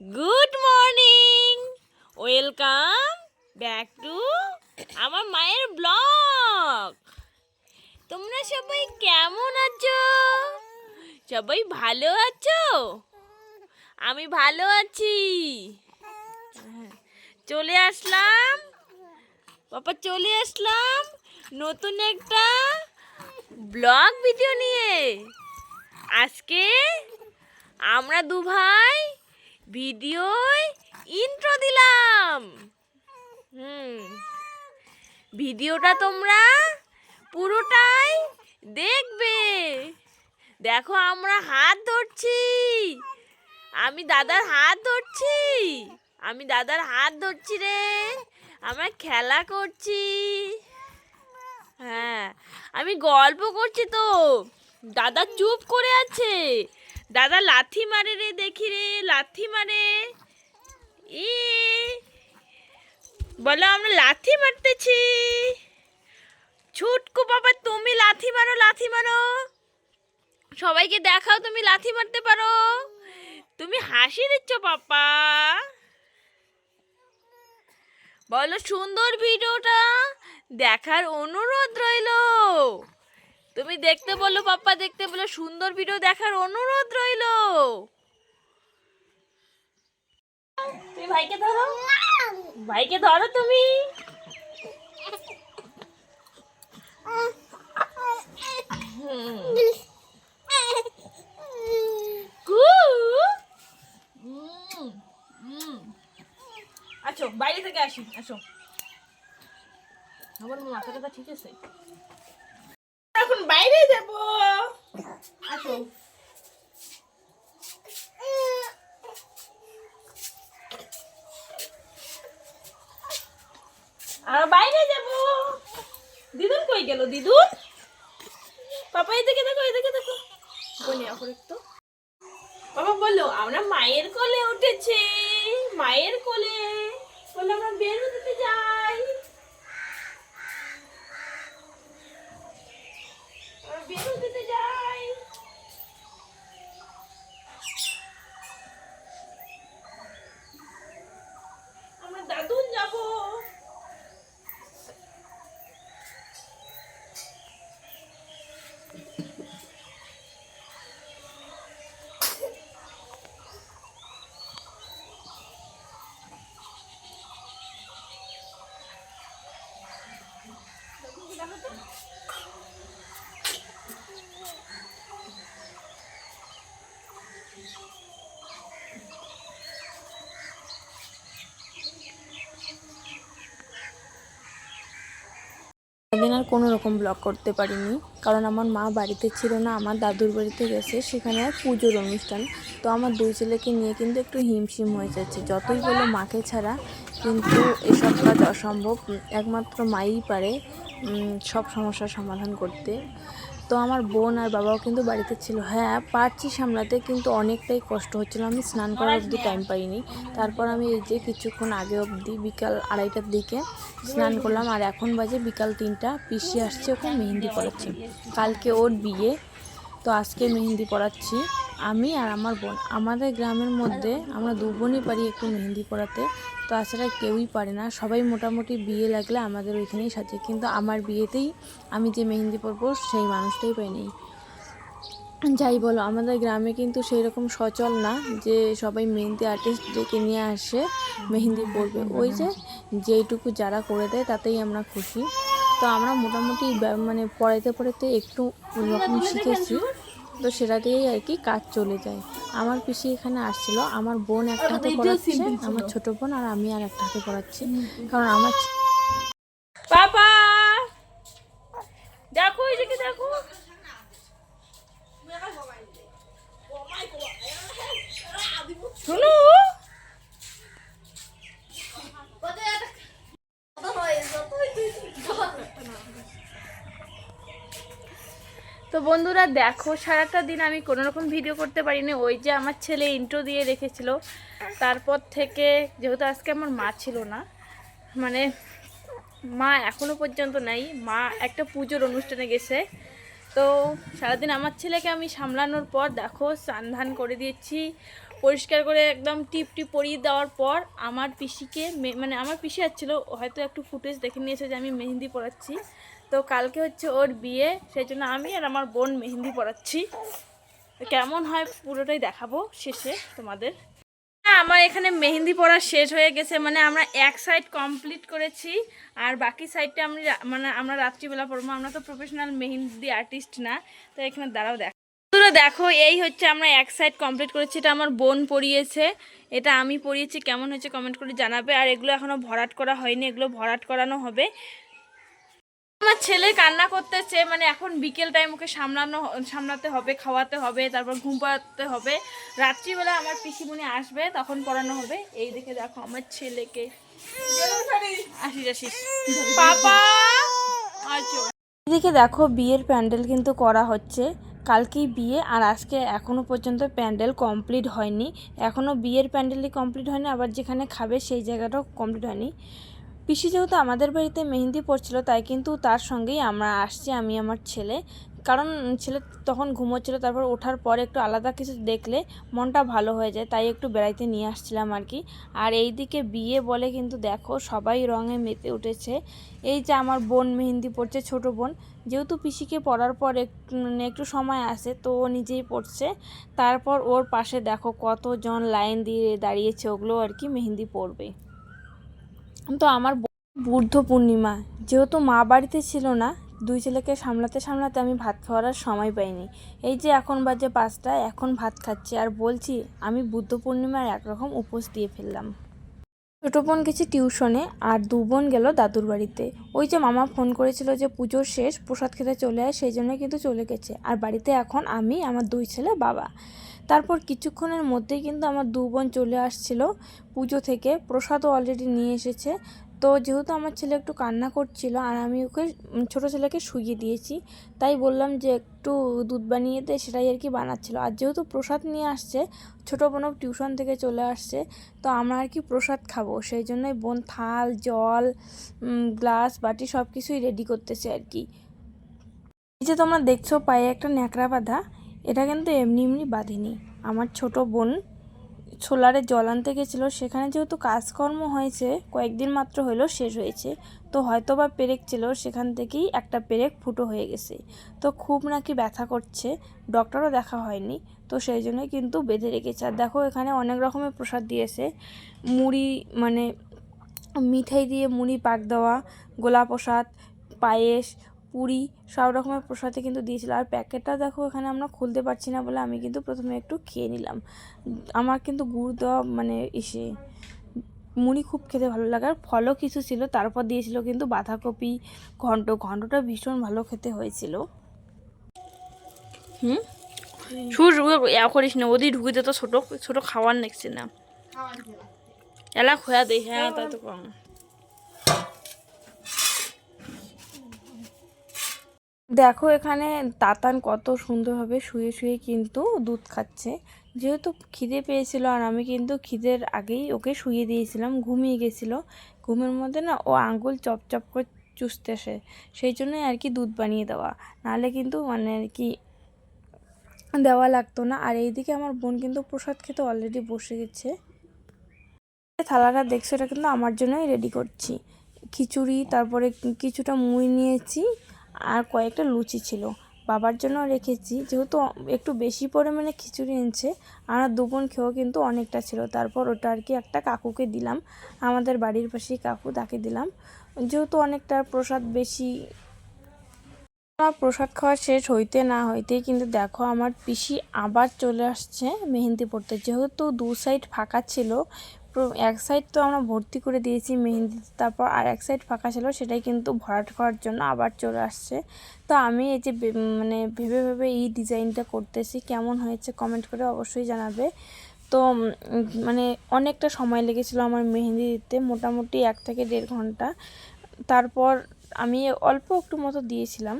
Good morning welcome back to আমার মায়ের blog তোমরা সবাই কেমন আছো? সবাই ভালো আছো? আমি ভালো আছি। চলে আসলাম। বাবা, চলে আসলাম নতুন একটা ব্লগ ভিডিও নিয়ে। আজকে আমরা দু ভাই ভিডিও ইন্ট্রো দিলাম। হুম। ভিডিওটা তোমরা পুরোটাই দেখবে। দেখো, আমরা হাত ধরছি। আমি দাদার হাত ধরছি। আমি দাদার হাত ধরছি রে। আমরা খেলা করছি। হ্যাঁ আমি গল্প করছি তো। দাদা চুপ করে আছে। দাদা লাথি মারে রে, দেখি রে, লাথি মারে। ই। বলো, আমরা লাথি মারতেছি। ছুটকু বাবা, তুমি লাথি মারো লাথি মারো। সবাইকে দেখাও, তুমি লাথি মারতে পারো। তুমি হাসি দিচ্ছ, পাপা। বলো, সুন্দর ভিডিওটা দেখার অনুরোধ রইল। তুমি দেখতে বলো, পাপ্পা দেখতে বলো, সুন্দর ভিডিও দেখার অনুরোধ রইল। তুমি ভাইকে ধরো। ভাইকে ধরো তুমি। উম। বাইরে থেকে আসি, আসো। আমার টাথা ঠিক আছে। বাইরে যাব। আসো কই গেল? দিদুন? পাপা, এদিকে দেখো এদিকে দেখো। বলি এখন একটু। বাবা বলল, আমরা মায়ের কোলে উঠেছি, মায়ের কোলে। বলল, আমরা বের দিতে যাই। আমরা বের দিতে যাই আমরা দাদুন যাব সেদিন আর কোনো রকম ব্লগ করতে পারিনি। কারণ আমার মা বাড়িতে ছিল না, আমার দাদুর বাড়িতে গেছে, সেখানে পুজোর অনুষ্ঠান। তো আমার দুই ছেলেকে নিয়ে কিন্তু একটু হিমশিম হয়ে যাচ্ছে, যতই বলো মাকে ছাড়া। কিন্তু এসব কাজ অসম্ভব, একমাত্র মাই পারে সব সমস্যার সমাধান করতে। তো আমার বোন আর বাবাও কিন্তু বাড়িতে ছিল। হ্যাঁ পারছি সামলাতে কিন্তু অনেকটাই কষ্ট হচ্ছিল। আমি স্নান করার অবধি টাইম পাইনি। তারপর আমি এই যে কিছুক্ষণ আগে অবধি বিকাল আড়াইটার দিকে স্নান করলাম। আর এখন বাজে বিকাল তিনটা। পিসি আসছে ওকে মেহেন্দি করাচ্ছি কালকে ওর বিয়ে। তো আজকে মেহেন্দি পড়াচ্ছি আমি আর আমার বোন। আমাদের গ্রামের মধ্যে আমরা দু বোনই পারি একটু মেহেন্দি পড়াতে তো তাছাড়া কেউই পারে না। সবাই মোটামুটি বিয়ে লাগলে আমাদের ওইখানেই সাজে। কিন্তু আমার বিয়েতেই আমি যে মেহেন্দি পরবো, সেই মানুষটাই পাইনি যাই বলো, আমাদের গ্রামে কিন্তু সেই রকম সচল না যে সবাই মেহেন্দি আর্টিস্ট ডেকে নিয়ে আসে, মেহেন্দি পরবে। ওই যে যেইটুকু যারা করে দেয়, তাতেই আমরা খুশি। তো আমরা মোটামুটি মানে পড়াইতে পড়াইতে একটু রকম শিখেছি। তো সেটা দিয়েই আর কি কাজ চলে যায়। আমার পিসি এখানে আসছিল। আমার বোন একটা হাতে পড়াচ্ছে আমার ছোট বোন আর আমি আর একটা হাতে পড়াচ্ছি। কারণ আমার পাপা দেখো এদিকে দেখো শুনো তো বন্ধুরা দেখো, সারাটা দিন আমি কোনো রকম ভিডিও করতে পারিনি। ওই যে আমার ছেলে ইন্ট্রো দিয়ে রেখেছিল। তারপর থেকে যেহেতু আজকে আমার মা ছিল না মানে মা এখনও পর্যন্ত নাই, মা একটা পুজোর অনুষ্ঠানে গেছে। তো সারাদিন আমার ছেলেকে আমি সামলানোর পর দেখো, স্নান ধান করে দিয়েছি, পরিষ্কার করে একদম টিপ টিপ পরিয়ে দেওয়ার পর আমার পিসিকে মানে আমার পিসি আসছিল হয়তো একটু ফুটেজ দেখে নিয়েছে যে আমি মেহেন্দি পরাচ্ছি। তো কালকে হচ্ছে ওর বিয়ে সেই জন্য আমি আর আমার বোন মেহেন্দি পড়াচ্ছি কেমন হয় পুরোটাই দেখাবো শেষে তোমাদের। আমার এখানে মেহেন্দি পড়া শেষ হয়ে গেছে মানে আমরা এক সাইড কমপ্লিট করেছি, আর বাকি সাইডটা আমি মানে আমরা রাত্রিবেলা পড়ব আমরা তো প্রফেশনাল মেহেন্দি আর্টিস্ট না, তো এখানে দাঁড়াও দেখো। দেখো, এই হচ্ছে আমরা এক সাইড কমপ্লিট করেছি, এটা আমার বোন পড়িয়েছে এটা আমি পড়িয়েছি কেমন হয়েছে কমেন্ট করে জানাবে। আর এগুলো এখনও ভরাট করা হয়নি, এগুলো ভরাট করানো হবে। আমার ছেলে কান্না করতেছে মানে এখন বিকেল টাইম ওকে সামলানো সামলাতে হবে, খাওয়াতে হবে, তারপর ঘুম পাড়াতে হবে। রাত্রিবেলা আমার পিসিমণি আসবে, তখন পড়ানো হবে। এই দেখে দেখো আমার ছেলেকে। আসিস আসিস। আচ্ছা এদিকে দেখো বিয়ের প্যান্ডেল কিন্তু করা হচ্ছে। কালকেই বিয়ে, আর আজকে এখনও পর্যন্ত প্যান্ডেল কমপ্লিট হয়নি। এখনও বিয়ের প্যান্ডেলই কমপ্লিট হয়নি, আবার যেখানে খাবে সেই জায়গাটাও কমপ্লিট হয়নি। পিসি যেহেতু আমাদের বাড়িতে মেহেন্দি পড়ছিল তাই কিন্তু তার সঙ্গেই আমরা আসছি, আমি আমার ছেলে। কারণ ছেলে তখন ঘুমোচ্ছিল, তারপর ওঠার পর একটু আলাদা কিছু দেখলে মনটা ভালো হয়ে যায়, তাই একটু বেড়াইতে নিয়ে আসছিলাম আর কি। আর এই দিকে বিয়ে বলে কিন্তু দেখো, সবাই রঙে মেতে উঠেছে। এই যে আমার বোন মেহেন্দি পড়ছে ছোট বোন, যেহেতু পিসিকে পড়ার পর একটু মানে একটু সময় আসে তো ও নিজেই পড়ছে তারপর ওর পাশে দেখো কতজন লাইন দিয়ে দাঁড়িয়েছে, ওগুলো আর কি মেহেন্দি পড়বে তো আমার বুদ্ধ পূর্ণিমা। যেহেতু মা বাড়িতে ছিল না, দুই ছেলেকে সামলাতে সামলাতে আমি ভাত খাওয়ার সময় পাইনি। এই যে এখন বাজে পাঁচটা, এখন ভাত খাচ্ছি আর বলছি, আমি বুদ্ধ পূর্ণিমার একরকম উপোস দিয়ে ফেললাম। ছোটো বোন গেছে টিউশনে আর দু বোন গেল দাদুর বাড়িতে। ওই যে মামা ফোন করেছিল যে পুজোর শেষ, প্রসাদ খেতে চলে আয়, সেই জন্য কিন্তু চলে গেছে। আর বাড়িতে এখন আমি, আমার দুই ছেলে বাবা। তারপর কিছুক্ষণের মধ্যেই কিন্তু আমার দু বোন চলে আসছিল পুজো থেকে। প্রসাদও অলরেডি নিয়ে এসেছে। তো যেহেতু আমার ছেলে একটু কান্না করছিল আর আমি ওকে ছোটো ছেলেকে শুইয়ে দিয়েছি, তাই বললাম যে একটু দুধ বানিয়ে দে, সেটাই আর কি বানাচ্ছিল। আর যেহেতু প্রসাদ নিয়ে আসছে, ছোটো বোনও টিউশন থেকে চলে আসছে, তো আমরা আর কি প্রসাদ খাব। সেই জন্যই বোন থাল, জল গ্লাস বাটি সব কিছুই রেডি করতেছে আর কি। এই যে তোমরা দেখছ পায়ে একটা ন্যাকড়া বাঁধা এটা কিন্তু এমনি এমনি বাঁধিনি। আমার ছোট বোন সোলারে জল আনতে গেছিল, সেখানে যেহেতু কাজকর্ম হয়েছে, কয়েকদিন মাত্র হলো শেষ হয়েছে, তো হয়তো বা পেরেক ছিল, সেখান থেকেই একটা পেরেক ফুটো হয়ে গেছে। তো খুব নাকি ব্যথা করছে, ডক্টরও দেখা হয়নি, তো সেই জন্যই কিন্তু বেঁধে রেখেছে। আর দেখো, এখানে অনেক রকমের প্রসাদ দিয়েছে, মুড়ি মানে মিঠাই দিয়ে মুড়ি পাক দেওয়া গোলা প্রসাদ, পায়েস পুরি সব রকমের প্রসাদে কিন্তু দিয়েছিল। আর প্যাকেটটা দেখো এখানে আমরা খুলতে পারছি না বলে আমি কিন্তু প্রথমে একটু খেয়ে নিলাম। আমার কিন্তু গুড় দেওয়া মানে এসে মুড়ি খুব খেতে ভালো লাগে। আর ফলও কিছু ছিল তারপর দিয়েছিল কিন্তু বাঁধাকপি ঘন্ট। ঘন্টটা ভীষণ ভালো খেতে হয়েছিল। হুম? সুর ইয়া করিস না ওদি ঢুকে তো ছোট ছোট খাওয়ার নেকছে না। এলা খোয়া দেই হ্যাঁ তাই তো কম। দেখো এখানে তাতান কত সুন্দরভাবে শুয়ে শুয়ে কিন্তু দুধ খাচ্ছে। যেহেতু খিদে পেয়েছিল আর আমি কিন্তু খিদের আগেই ওকে শুয়ে দিয়েছিলাম, ঘুমিয়ে গেছিল। ঘুমের মধ্যে না ও আঙ্গুল চপ চপ করে চুষতে আসে। সেই জন্যই আর কি দুধ বানিয়ে দেওয়া। নাহলে কিন্তু মানে আর কি দেওয়া লাগতো না। আর এইদিকে আমার বোন কিন্তু প্রসাদ খেতে অলরেডি বসে গেছে। থালাটা দেখছ? এটা কিন্তু আমার জন্যই রেডি করছি। খিচুড়ি, তারপরে কিছুটা মুড়ি নিয়েছি। আর কয়েকটা লুচি ছিল। বাবার জন্য রেখেছি। যেহেতু একটু বেশি পরিমাণে খিচুড়ি এনেছে, আর দুগুণ খেয়েও কিন্তু অনেকটা ছিল। তারপর ওটা আর কি একটা কাকুকে দিলাম। আমাদের বাড়ির পাশেই কাকু তাকে দিলাম। যেহেতু অনেকটা প্রসাদ বেশি আমার প্রসাদ খাওয়া শেষ হইতে না হইতেই কিন্তু দেখো আমার পিসি আবার চলে আসছে মেহেন্দি পড়তে যেহেতু দু সাইড ফাঁকা ছিল এক সাইড তো আমরা ভর্তি করে দিয়েছি মেহেন্দি, তারপর আর এক সাইড ফাঁকা ছিল, সেটাই কিন্তু ভরাট করার জন্য আবার চলে আসছে। তো আমি এই যে মানে ভেবে ভেবে এই ডিজাইনটা করতেছি, কেমন হয়েছে কমেন্ট করে অবশ্যই জানাবে। তো মানে অনেকটা সময় লেগেছিল আমার মেহেন্দি দিতে, মোটামুটি এক থেকে দেড় ঘণ্টা। তারপর আমি অল্প একটু মতো দিয়েছিলাম।